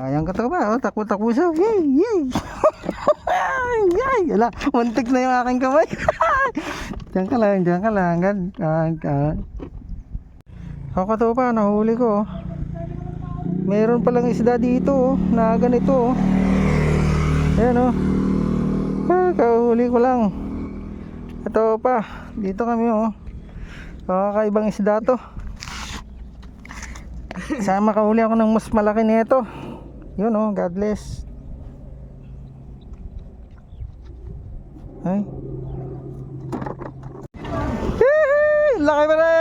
Ayan ka ba? Oh, takbo-takbo siya. Yay! Yay! Yay! Ala, muntik na yung aking kamay. diyan ka lang, diyan ka lang. Gan, gan, gan. Ako to pa, nahuli ko. Meron palang isda dito, oh, na ganito. oh. Ayan oh. Ah, kahuli ko lang. Ito pa, dito kami oh. Kakakaibang isda to. Sana makahuli ako ng mas malaki nito. Yun oh, God bless. Ay. Yehey! Laki pa na!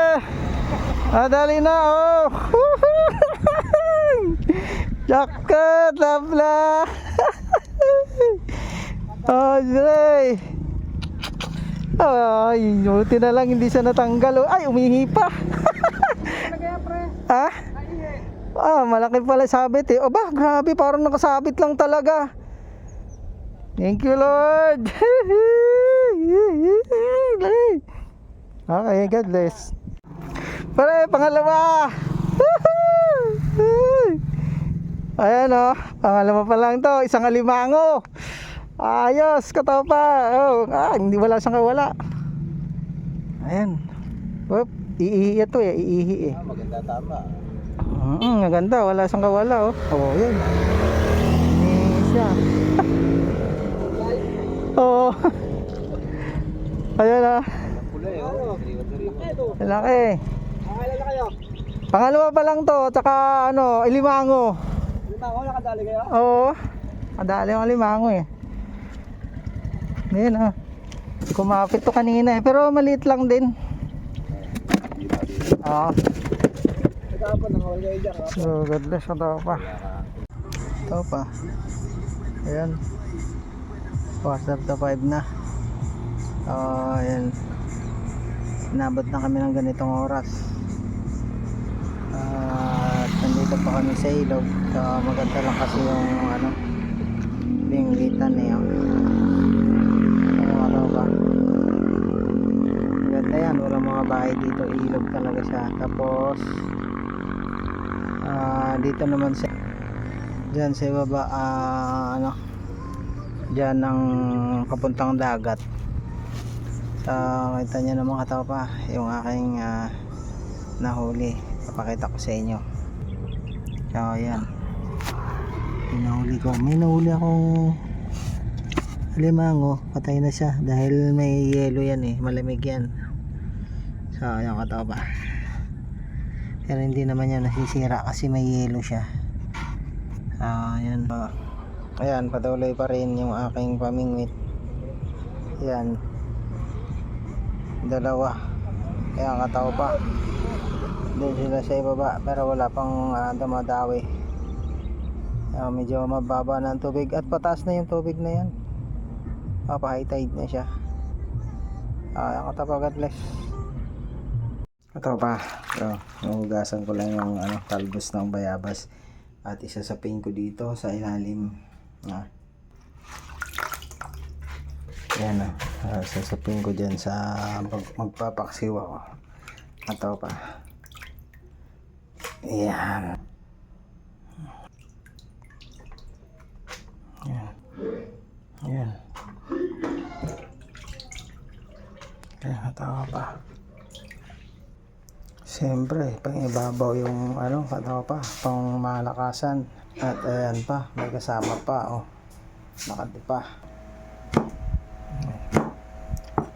Ah, dali na oh! Jacket! Labla! oh, Dre! Ay, buti na lang hindi siya natanggal. oh. Ay, umihi pa! Ah, malaki pala sabit eh. O ba, grabe, parang nakasabit lang talaga. Thank you, Lord. okay, God bless. Pare, pangalawa. Ayan o, pangalawa pa lang to, isang alimango. Ayos, katopa. Oh, ah, hindi wala siyang kawala. Ayan. Whoop, iihi ito eh, iihi eh. Ah, maganda tama. Mm, maganda, wala siyang kawala oh. Oh, yan. Ni siya. Oo. Ayan ah. Oh. Laki. Nakakailan kayo? Pangalawa pa lang to, tsaka ano, ilimango. Lima ako, nakadali kayo? Oo. Kadali yung alimango eh. Ayan ah. Kumapit to kanina eh, pero maliit lang din. Oo. Nagkapon, nakawal kayo dyan. ah. So, God bless ito pa. Ito pa. Ayan. Quarter to 5 na. Oh, ayan. Inabot na kami ng ganitong oras. At nandito pa kami sa ilog. So, maganda lang kasi yung ano, bingwitan eh. Oh. Yung ano ba? Maganda yan. Walang mga bahay dito. Ilog talaga siya. Tapos, Ah, dito naman sa diyan sa baba ah, ano diyan ng kapuntang dagat. Sa kita nyo naman katopa yung aking ah, nahuli. Papakita ko sa inyo. So yan yung nahuli ko. May nahuli akong limango patay na siya. Dahil may yelo yan eh. Malamig yan. So yan katopa pero hindi naman yan nasisira kasi may yelo siya. Ah yan Ah, ayan patuloy pa rin yung aking pamingwit. Yan dalawa. Kaya kataw pa. Doon sila sa ibaba pero wala pang ah, dumadawi. Ah, medyo mababa ang tubig. At pataas na yung tubig na yan. Papa high tide na siya. Ah ang katapa God bless ito pa. So, ko lang yung ano, talbos ng bayabas. At isasapin ko dito sa ilalim. Ah. Yan o. Uh, sasapin ko dyan sa mag magpapaksiwa ko. Ito pa. Yan. Yan. Yan. Yan. Ito pa. Siyempre, pang ibabaw yung ano, ano pa, pang malakasan. At ayan pa, may kasama pa, oh. Nakati pa.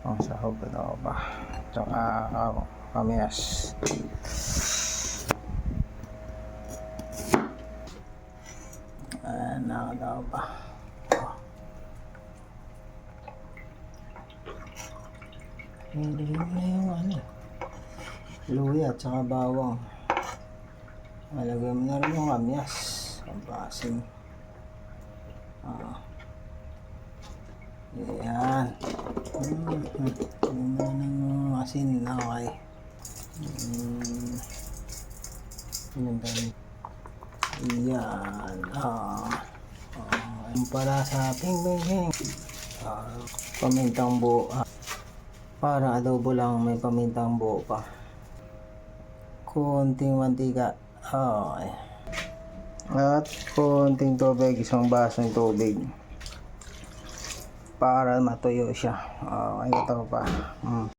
Oh, sahog ano pa. Tsaka, oh, kamiyas. Ayan, nakatawa pa. Oh. Hindi na yung ano, luya at saka bawang. Malagay mo na rin yung kamyas pampasin. Ah. Yan hmm, hmm. Mo na ng asin? Okay. Hmm. yan dami yan ah ah. Yung pala sa ping ping ping ah, pamintang buo. Ah. para adobo lang may pamintang buo pa konting mantika okay At konting tubig, isang basong tubig. Para matuyo siya. Okay, ito pa. Mm.